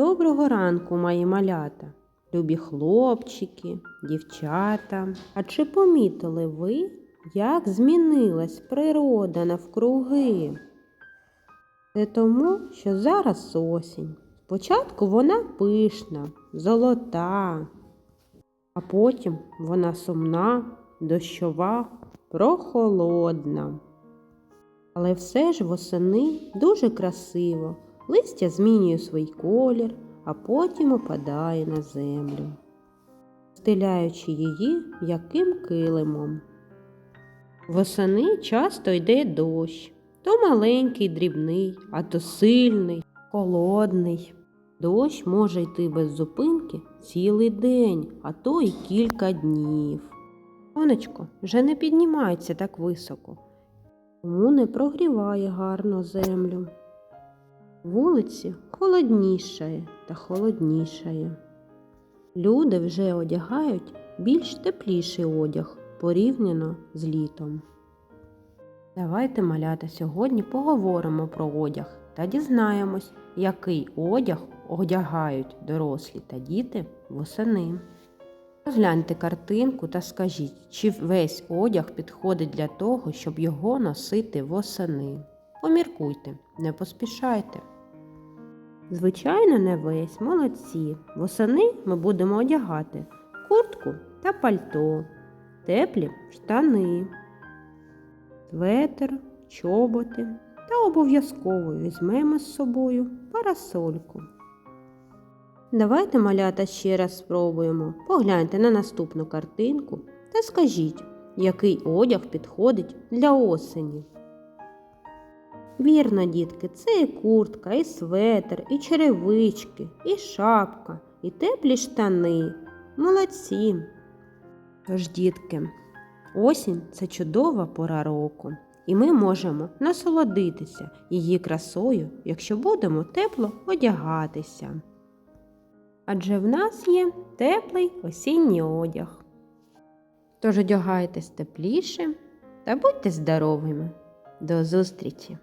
Доброго ранку, мої малята, любі хлопчики, дівчата. А чи помітили ви, як змінилась природа навкруги? Це тому, що зараз осінь. Спочатку вона пишна, золота, а потім вона сумна, дощова, прохолодна. Але все ж восени дуже красиво. Листя змінює свій колір, а потім опадає на землю, стиляючи її м'яким килимом. Восени часто йде дощ, то маленький, дрібний, а то сильний, холодний. Дощ може йти без зупинки цілий день, а то й кілька днів. Сонечко вже не піднімається так високо, тому не прогріває гарно землю. Вулиці холоднішає та холоднішає. Люди вже одягають більш тепліший одяг порівняно з літом. Давайте, малята, сьогодні поговоримо про одяг та дізнаємось, який одяг одягають дорослі та діти восени. Розгляньте картинку та скажіть, чи весь одяг підходить для того, щоб його носити восени. Поміркуйте, не поспішайте. Звичайно, не весь, молодці. Восени ми будемо одягати куртку та пальто, теплі штани, светр, чоботи та обов'язково візьмемо з собою парасольку. Давайте малята ще раз спробуємо. Погляньте на наступну картинку та скажіть, який одяг підходить для осені. Вірно, дітки, це і куртка, і светр, і черевички, і шапка, і теплі штани. Молодці. Тож, дітки, осінь це чудова пора року, і ми можемо насолодитися її красою, якщо будемо тепло одягатися. Адже в нас є теплий осінній одяг. Тож одягайтесь тепліше та будьте здоровими. До зустрічі!